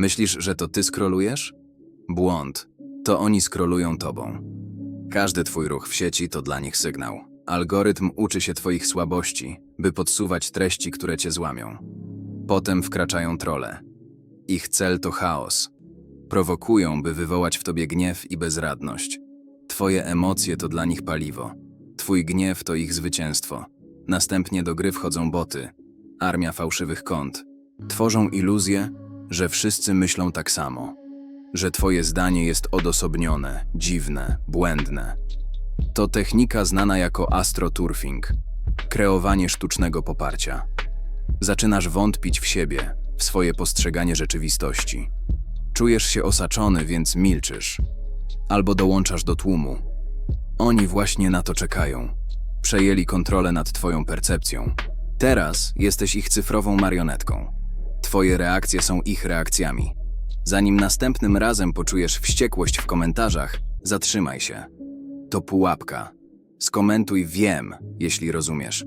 Myślisz, że to ty skrolujesz? Błąd. To oni skrolują tobą. Każdy twój ruch w sieci to dla nich sygnał. Algorytm uczy się twoich słabości, by podsuwać treści, które cię złamią. Potem wkraczają trole. Ich cel to chaos. Prowokują, by wywołać w tobie gniew i bezradność. Twoje emocje to dla nich paliwo. Twój gniew to ich zwycięstwo. Następnie do gry wchodzą boty, armia fałszywych kont. Tworzą iluzję, że wszyscy myślą tak samo. Że twoje zdanie jest odosobnione, dziwne, błędne. To technika znana jako astroturfing, kreowanie sztucznego poparcia. Zaczynasz wątpić w siebie, w swoje postrzeganie rzeczywistości. Czujesz się osaczony, więc milczysz. Albo dołączasz do tłumu. Oni właśnie na to czekają. Przejęli kontrolę nad twoją percepcją. Teraz jesteś ich cyfrową marionetką. Twoje reakcje są ich reakcjami. Zanim następnym razem poczujesz wściekłość w komentarzach, zatrzymaj się. To pułapka. Skomentuj wiem, jeśli rozumiesz.